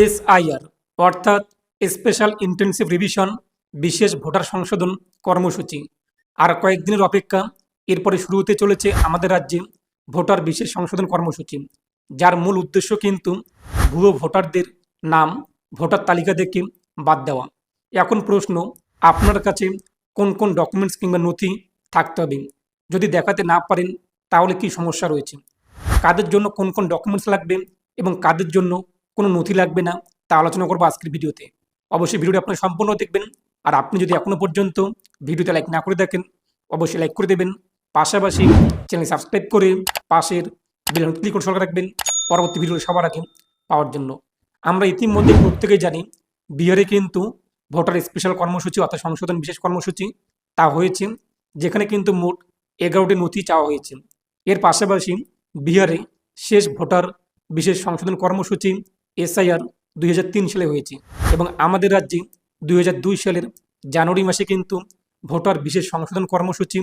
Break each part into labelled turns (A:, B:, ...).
A: SIR, অর্থাৎ special intensive revision, বিশেষ voter সংশোধন কর্মসূচি। আর কয়েকদিনের অপেক্ষা এরপরে শুরু হতে চলেছে আমাদের রাজ্যে ভোটার বিশেষ সংশোধন কর্মসূচি, যার মূল উদ্দেশ্য কিন্তু ভুয়ো ভোটারদের নাম, ভোটার তালিকা থেকে বাদ দেওয়া। এখন প্রশ্ন, আপনার কাছে কোন কোন ডকুমেন্টস কিংবা নথি থাকতে হবে? যদি দেখাতে না পারেন, তাহলে কি সমস্যা রয়েছে? কাদের জন্য কোন কোন ডকুমেন্টস লাগবে এবং কাদের জন্য কোনো নথি লাগবে না, তা আলোচনা করব আজকের ভিডিওতে। অবশ্যই ভিডিওটি আপনি সম্পূর্ণ দেখবেন। আর আপনি যদি এখনও পর্যন্ত ভিডিওতে লাইক না করে দেখেন অবশ্যই লাইক করে দেবেন। পাশাপাশি চ্যানেল সাবস্ক্রাইব করে পাশের বেল ক্লিক করে সরকার রাখবেন। পরবর্তী ভিডিও সবার আগে পাওয়ার জন্য। আমরা ইতিমধ্যে প্রত্যেকেই জানি, বিহারে কিন্তু ভোটার স্পেশাল কর্মসূচি অর্থাৎ সংশোধন বিশেষ কর্মসূচি তা হয়েছে, যেখানে কিন্তু মোট এগারোটি নথি চাওয়া হয়েছে। এর পাশাপাশি বিহারে শেষ ভোটার বিশেষ সংশোধন কর্মসূচি এসআইআর দুই হাজার তিন সালে হয়েছে এবং আমাদের রাজ্যে দুই হাজার দুই সালের জানুয়ারি মাসে কিন্তু ভোটার বিশেষ সংশোধন কর্মসূচি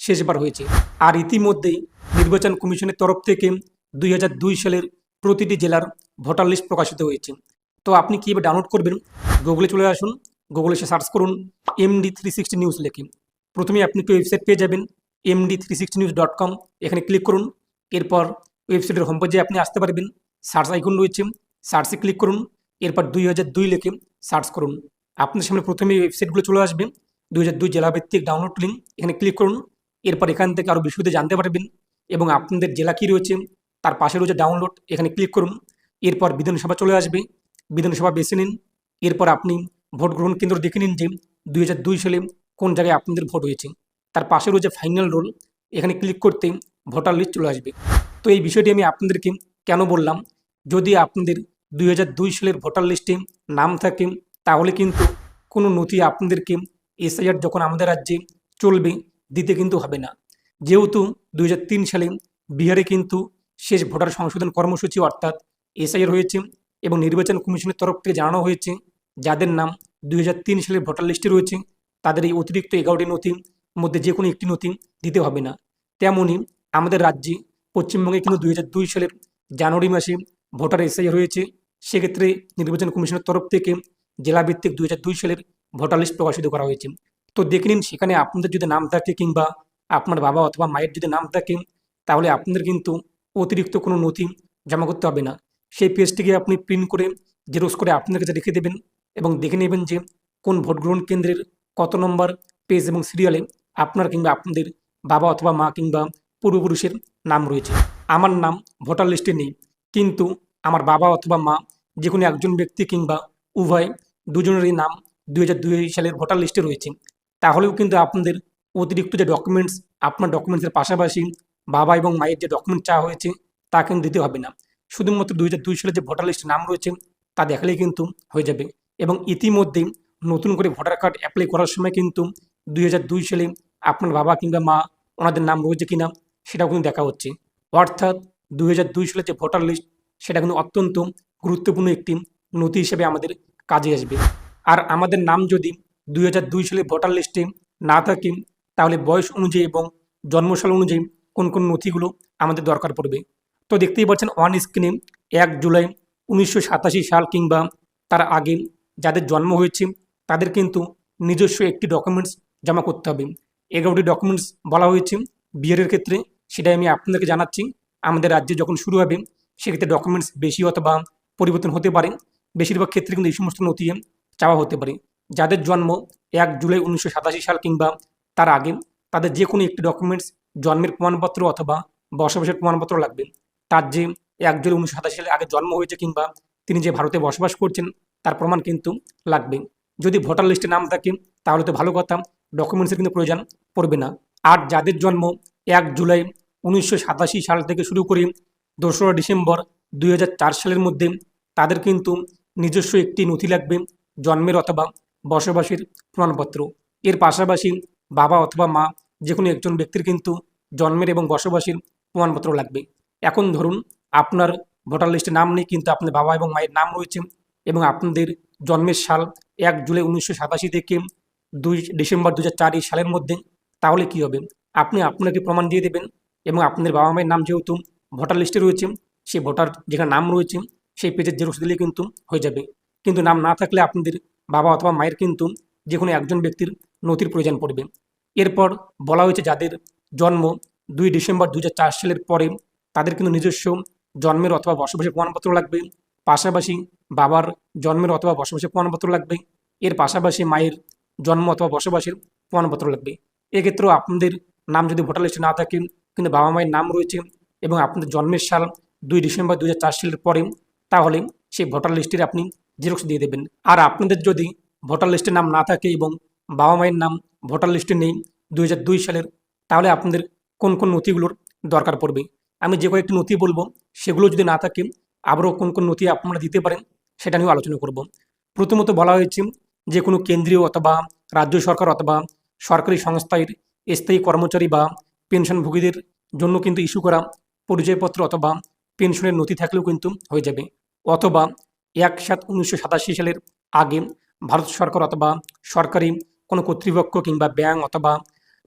A: শেষবার হয়েছে। আর ইতিমধ্যেই নির্বাচন কমিশনের তরফ থেকে দুই হাজার দুই সালের প্রতিটি জেলার ভোটার লিস্ট প্রকাশিত হয়েছে। তো আপনি কীভাবে ডাউনলোড করবেন? গুগলে চলে আসুন গুগলে এসে সার্চ করুন এমডি থ্রি সিক্সটি নিউজ লেখে। প্রথমে আপনি একটি ওয়েবসাইট পেয়ে যাবেন MD three sixty news dot com এখানে ক্লিক করুন। এরপর ওয়েবসাইটের হোম পেজে আপনি আসতে পারবেন। সার্চ আইকন রয়েছে। সার্চে ক্লিক করুন, এরপর দুই হাজার দুই লেখে সার্চ করুন। আপনার সামনে প্রথমে ওয়েবসাইটগুলো চলে আসবে। দুই হাজার দুই জেলাভিত্তিক ডাউনলোড লিঙ্ক এখানে ক্লিক করুন। এরপর এখান থেকে আরও বিশদে জানতে পারবেন এবং আপনাদের জেলা কী রয়েছে, তার পাশে রয়েছে ডাউনলোড এখানে ক্লিক করুন। এরপর বিধানসভা চলে আসবে। বিধানসভা বেছে নিন। এরপর আপনি ভোট গ্রহণ কেন্দ্র দেখে নিন যে দুই হাজার দুই সালে কোন জায়গায় আপনাদের ভোট হয়েছে। তার পাশে রয়েছে ফাইনাল রোল এখানে ক্লিক করতে ভোটার লিস্ট চলে আসবে। তো এই বিষয়টি আমি আপনাদেরকে কেন বললাম? যদি আপনাদের দুই সালের ভোটার লিস্টে নাম থাকে, তাহলে কিন্তু কোনো নথি আপনাদেরকে এসআইআর যখন আমাদের রাজ্যে চলবে, দিতে কিন্তু হবে না। যেহেতু দুই হাজার তিন সালে বিহারে কিন্তু শেষ ভোটার সংশোধন কর্মসূচি অর্থাৎ এসআইআর হয়েছে এবং নির্বাচন কমিশনের তরফ থেকে জানানো হয়েছে, যাদের নাম দুই হাজার তিন সালের ভোটার লিস্টে রয়েছে, তাদের এই অতিরিক্ত এগারোটি নথির মধ্যে যে কোনো একটি নথি দিতে হবে না। তেমনই আমাদের রাজ্যে পশ্চিমবঙ্গে কিন্তু দুই হাজার দুই সালের জানুয়ারি মাসে ভোটার এসআইআর হয়েছে সেক্ষেত্রে নির্বাচন কমিশনের তরফ থেকে জেলাভিত্তিক দুই সালের ভোটার লিস্ট প্রকাশিত করা হয়েছে। তো দেখে নিন, সেখানে আপনাদের যদি নাম থাকে কিংবা আপনার বাবা অথবা মায়ের যদি নাম থাকে, তাহলে আপনাদের কিন্তু অতিরিক্ত কোনো নথি জমা করতে হবে না। সেই পেজটিকে আপনি প্রিন্ট করে জেরক্স করে আপনার কাছে রেখে দেবেন এবং দেখে নেবেন যে কোন ভোট গ্রহণ কেন্দ্রের কত নম্বর পেজ এবং সিরিয়ালে আপনার কিংবা আপনাদের বাবা অথবা মা কিংবা পূর্বপুরুষের নাম রয়েছে। আমার নাম ভোটার লিস্টে নেই, কিন্তু আমার বাবা অথবা মা যে কোনো একজন ব্যক্তি কিংবা উভয় দুজনেরই নাম দুই হাজার দুই সালের ভোটার লিস্টে রয়েছে। তাহলেও কিন্তু আপনাদের অতিরিক্ত যে ডকুমেন্টস আপনার ডকুমেন্টসের পাশাপাশি বাবা এবং মায়ের যে ডকুমেন্ট চাওয়া হয়েছে তা কিন্তু দিতে হবে না। শুধুমাত্র দুই দুই সালের যে ভোটার লিস্টে নাম রয়েছে তা দেখালেই কিন্তু হয়ে যাবে। এবং ইতিমধ্যেই নতুন করে ভোটার কার্ড অ্যাপ্লাই করার সময় কিন্তু দুই হাজার দুই সালে আপনার বাবা কিংবা মা ওনাদের নাম রয়েছে কিনা সেটাও কিন্তু দেখা হচ্ছে। অর্থাৎ দুই সালের যে ভোটার লিস্ট সেটা কিন্তু অত্যন্ত গুরুত্বপূর্ণ একটি নথি হিসেবে আমাদের কাজে আসবে। আর আমাদের নাম যদি দুই হাজার দুই সালে ভোটার লিস্টে না থাকে, তাহলে বয়স অনুযায়ী এবং জন্মসাল অনুযায়ী কোন কোন নথিগুলো আমাদের দরকার পড়বে। তো দেখতেই পাচ্ছেন ওয়ান স্ক্রিনে এক জুলাই উনিশশো সাতাশি সাল কিংবা তার আগে যাদের জন্ম হয়েছে, তাদের কিন্তু নিজস্ব একটি ডকুমেন্টস জমা করতে হবে। এগারোটি ডকুমেন্টস বলা হয়েছে, বিয়ের ক্ষেত্রে সেটাই আমি আপনাদেরকে জানাচ্ছি। আমাদের রাজ্যে যখন শুরু হবে, সেক্ষেত্রে ডকুমেন্টস বেশি অথবা পরিবর্তন হতে পারে। বেশিরভাগ ক্ষেত্রে কিন্তু এই সমস্ত নথি চাওয়া হতে পারে। যাদের জন্ম এক জুলাই উনিশশো সাতাশি সাল কিংবা তার আগে, তাদের যে কোনো একটি ডকুমেন্টস জন্মের প্রমাণপত্র অথবা বসবাসের প্রমাণপত্র লাগবে। তার যে এক জুলাই উনিশশো সাতাশি সালে আগে জন্ম হয়েছে কিংবা তিনি যে ভারতে বসবাস করছেন, তার প্রমাণ কিন্তু লাগবে। যদি ভোটার লিস্টে নাম থাকে, তাহলে তো ভালো কথা ডকুমেন্টসের কিন্তু প্রয়োজন পড়বে না। আর যাদের জন্ম এক জুলাই উনিশশো সাতাশি সাল থেকে শুরু করে দোসরা ডিসেম্বর দুই হাজার চার সালের মধ্যে তাদের কিন্তু নিজস্ব একটি নথি লাগবে, জন্মের অথবা বসবাসের প্রমাণপত্র। এর পাশাপাশি বাবা অথবা মা যে কোনো একজন ব্যক্তির কিন্তু জন্মের এবং বসবাসের প্রমাণপত্র লাগবে। এখন ধরুন আপনার ভোটার লিস্টে নাম নেই, কিন্তু আপনার বাবা এবং মায়ের নাম রয়েছে এবং আপনাদের জন্মের সাল এক জুলাই উনিশশো সাতাশি থেকে দুই ডিসেম্বর দু সালের মধ্যে, তাহলে কি হবে? আপনি আপনাকে প্রমাণ দিয়ে দেবেন এবং আপনাদের বাবা মায়ের নাম যেহেতু ভোটার লিস্টে রয়েছে সেই ভোটার যেখানে নাম রয়েছে, সেই পেজের জেরক্স দিলে কিন্তু হয়ে যাবে। কিন্তু নাম না থাকলে আপনাদের বাবা অথবা মায়ের কিন্তু যে কোনো একজন ব্যক্তির নথির প্রয়োজন পড়বে। এরপর বলা হয়েছে যাদের জন্ম দুই ডিসেম্বর দুই হাজার চার সালের পরে, তাদের কিন্তু নিজস্ব জন্মের অথবা বসবাসের প্রমাণপত্র লাগবে। পাশাপাশি বাবার জন্মের অথবা বসবাসের প্রমাণপত্র লাগবে। এর পাশাপাশি মায়ের জন্ম অথবা বসবাসের প্রমাণপত্র লাগবে। এক্ষেত্রেও আপনাদের নাম যদি ভোটার লিস্টে না থাকে, কিন্তু বাবা মায়ের নাম রয়েছে এবং আপনাদের জন্মের সাল দুই ডিসেম্বর দুই হাজার চার সালের পরে তাহলে সেই ভোটার লিস্টের আপনি জেরক্স দিয়ে দেবেন। আর আপনাদের যদি ভোটার লিস্টে নাম না থাকে এবং বাবা মায়ের নাম ভোটার লিস্টে নেই দুই হাজার দুই সালের, তাহলে আপনাদের কোন কোন নথিগুলোর দরকার পড়বে? আমি যে কয়েকটি নথি বলব, সেগুলো যদি না থাকে, আবারও কোন কোন নথি আপনারা দিতে পারেন, সেটা নিয়েও আলোচনা করব। প্রথমত বলা হয়েছে যে কোনো কেন্দ্রীয় অথবা রাজ্য সরকার অথবা সরকারি সংস্থার স্থায়ী কর্মচারী বা পেনশনভোগীদের জন্য কিন্তু ইস্যু করা পরিচয়পত্র অথবা পেনশনের নথি থাকলেও কিন্তু হয়ে যাবে। অথবা এক সাত উনিশশো সাতাশি সালের আগে ভারত সরকার অথবা সরকারি কোনো কর্তৃপক্ষ কিংবা ব্যাংক অথবা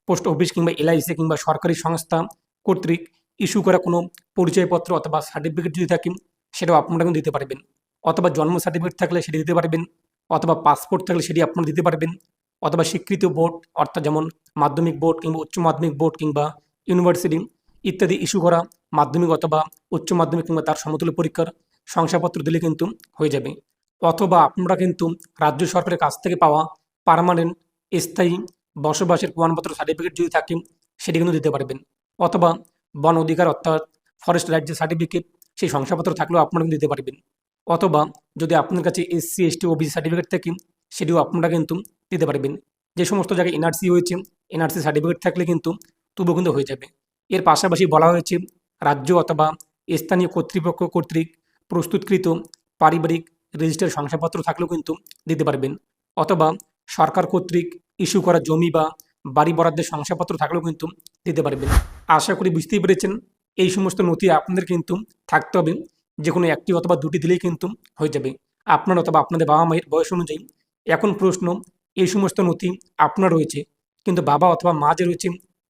A: পোস্ট অফিস কিংবা এলআইসি কিংবা সরকারি সংস্থা কর্তৃক ইস্যু করা কোনো পরিচয়পত্র অথবা সার্টিফিকেট যদি থাকে, সেটাও আপনারা কিন্তু দিতে পারবেন। অথবা জন্ম সার্টিফিকেট থাকলে সেটি দিতে পারবেন, অথবা পাসপোর্ট থাকলে সেটি আপনারা দিতে পারবেন, অথবা স্বীকৃত বোর্ড, অর্থাৎ যেমন মাধ্যমিক বোর্ড কিংবা উচ্চ মাধ্যমিক বোর্ড কিংবা ইউনিভার্সিটি ইত্যাদি ইস্যু করা মাধ্যমিক অথবা উচ্চ মাধ্যমিক কিংবা তার সমতুল্য পরীক্ষার শংসাপত্র দিলে কিন্তু হয়ে যাবে। অথবা আপনারা কিন্তু রাজ্য সরকারের কাছ থেকে পাওয়া পার্মানেন্ট স্থায়ী বসবাসের প্রমাণপত্র সার্টিফিকেট যদি থাকে, সেটি কিন্তু দিতে পারবেন। অথবা বন অধিকার অর্থাৎ ফরেস্ট রাজ্যের সার্টিফিকেট সেই শংসাপত্র থাকলেও আপনারা কিন্তু দিতে পারবেন। অথবা যদি আপনার কাছে এসসি এসটি ওবিসি সার্টিফিকেট থাকে, সেটিও আপনারা কিন্তু দিতে পারবেন। যে সমস্ত জায়গায় এনআরসি হয়েছে এনআরসি সার্টিফিকেট থাকলে কিন্তু তবুও কিন্তু হয়ে যাবে। এর পাশাপাশি বলা হয়েছে রাজ্য অথবা স্থানীয় কর্তৃপক্ষ কর্তৃক প্রস্তুতকৃত পারিবারিক রেজিস্টার শংসাপত্র থাকলেও কিন্তু দিতে পারবেন। অথবা সরকার কর্তৃক ইস্যু করা জমি বা বাড়ি বরাদ্দের শংসাপত্র থাকলেও কিন্তু দিতে পারবেন। আশা করি বুঝতেই পেরেছেন। এই সমস্ত নথি আপনাদের কিন্তু থাকতে হবে। যে কোনো একটি অথবা দুটি দিলেই কিন্তু হয়ে যাবে। আপনার অথবা আপনাদের বাবা মায়ের বয়স অনুযায়ী এখন প্রশ্ন, এই সমস্ত নথি আপনার রয়েছে, কিন্তু বাবা অথবা মা যে রয়েছে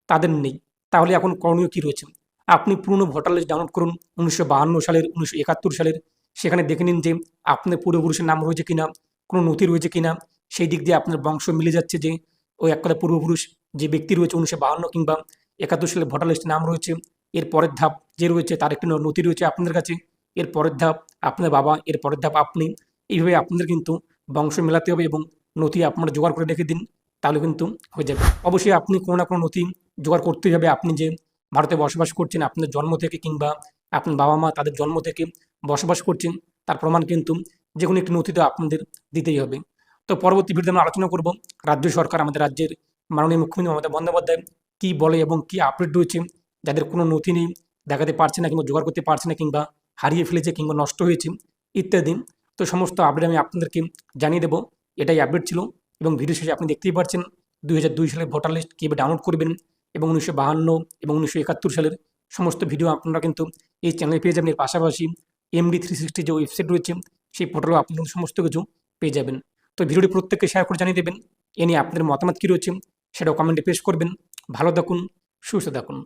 A: তাদের নেই। তাহলে এখন করণীয় কী রয়েছে? আপনি পুরনো ভোটার লিস্ট ডাউনলোড করুন, উনিশশো সালের, উনিশশো একাত্তর সালের। সেখানে দেখে নিন যে আপনার পূর্বপুরুষের নাম রয়েছে কিনা, কোনো নথি রয়েছে কিনা। সেই দিক দিয়ে আপনার বংশ মিলে যাচ্ছে যে ওই এক কথা পূর্বপুরুষ, যে ব্যক্তি রয়েছে উনিশশো বাহান্ন কিংবা একাত্তর সালের ভোটার লিস্টে নাম রয়েছে, এর পরের ধাপ যে রয়েছে তার একটি নথি রয়েছে আপনাদের কাছে, এর পরের ধাপ আপনার বাবা, এর পরের ধাপ আপনি। এইভাবে আপনাদের কিন্তু বংশ মেলাতে হবে এবং নথি আপনারা জোগাড় করে রেখে দিন, তাহলে কিন্তু হয়ে যাবে। অবশ্যই আপনি কোনো না কোনো নথি জোগাড় করতেই হবে, আপনি যে ভারতে বসবাস করছেন আপনার জন্ম থেকে কিংবা আপনার বাবা মা তাদের জন্ম থেকে বসবাস করছেন, তার প্রমাণ কিন্তু যে কোনো একটি নথি তো আপনাদের দিতেই হবে। তো পরবর্তী ভিডিওতে আমরা আলোচনা করব রাজ্য সরকার, আমাদের রাজ্যের মাননীয় মুখ্যমন্ত্রী মমতা বন্দ্যোপাধ্যায় কী বলে এবং কী আপডেট রয়েছে, যাদের কোনো নথি নেই, দেখাতে পারছে না কিংবা জোগাড় করতে পারছে না কিংবা হারিয়ে ফেলেছে কিংবা নষ্ট হয়েছে ইত্যাদি। তো সমস্ত আপডেট আমি আপনাদেরকে জানিয়ে দেবো, এটাই আপডেট ছিল এবং ভিডিও শেষে আপনি দেখতেই পাচ্ছেন দুই হাজার দুই সালের ভোটার লিস্ট কীভাবে ডাউনলোড করবেন এবং উনিশশো বাহান্ন এবং উনিশশো একাত্তর সালের সমস্ত ভিডিও আপনারা কিন্তু এই চ্যানেলে পেয়ে যাবেন। এর পাশাপাশি এমডি থ্রি সিক্সটি যে ওয়েবসাইট রয়েছে, সেই পোর্টালও আপনি সমস্ত কিছু পেয়ে যাবেন। তো ভিডিওটি প্রত্যেককে শেয়ার করে জানিয়ে দেবেন। এ নিয়ে আপনাদের মতামত কী রয়েছে, সেটাও কমেন্টে পেশ করবেন। ভালো থাকুন, সুস্থ থাকুন।